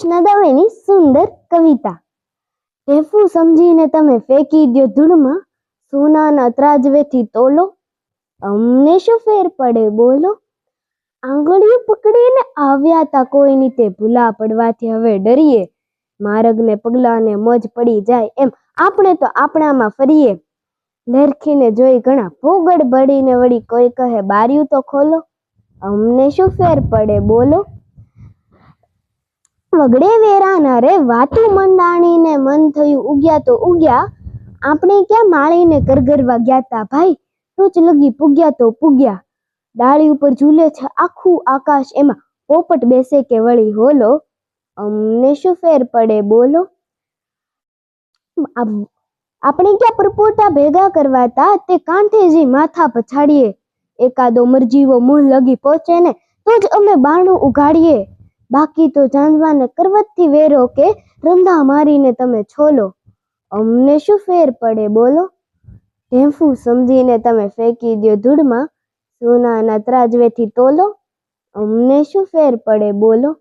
કૃષ્ણ દવેની સુંદર કવિતા. ઢેફું સમજીને તમે ફેંકી દ્યો ધૂળમાં, સોનાના ત્રાજવેથી તોલો, અમને શું ફેર પડે બોલો. આંગળીઓ પકડીને આવ્યા તા કોઈની તે ભૂલા પડવાથી હવે ડરીએ. માર્ગને પગલાને મોજ પડી જાય એમ. આપણે તો આપણામાં ફરીએ. લરખીને જોઈ ઘણા ભોગડ બળીને વળી કોઈ કહે બાર્યું તો ખોલો. અમને શું ફેર પડે બોલો. વગડે વેરાના રે વાતું મંડાણીને મન થયું ઉગ્યા તો ઉગ્યા. આપણે ક્યાં માળીને કરગરવા ગયા તા ભાઈ? ટોચ લગી પૂગ્યા તો પૂગ્યા. ડાળી ઉપર ઝૂલે છે આખું આકાશ, એમાં પોપટ બેસે કે વળી હોલો? અમને શું ફેર પડે બોલો? આપ- આપણે ક્યાં પરપોટા ભેગા કરવા તા તે કાંઠેજી માથા પછાડીએ. એકાદો મરજીવો મુહ લગી પહોંચે ને તો જ અમે બાણું ઉઘાડીએ. બાકી તો જાનવાને કરવતથી વેરો કે રંધા મારીને તમે છોલો. અમને શું ફેર પડે બોલો? ઢેફું સમજીને તમે ફેંકી દ્યો ધૂળમાં. સોનાના ત્રાજવેથી તોલો. અમને શું ફેર પડે બોલો?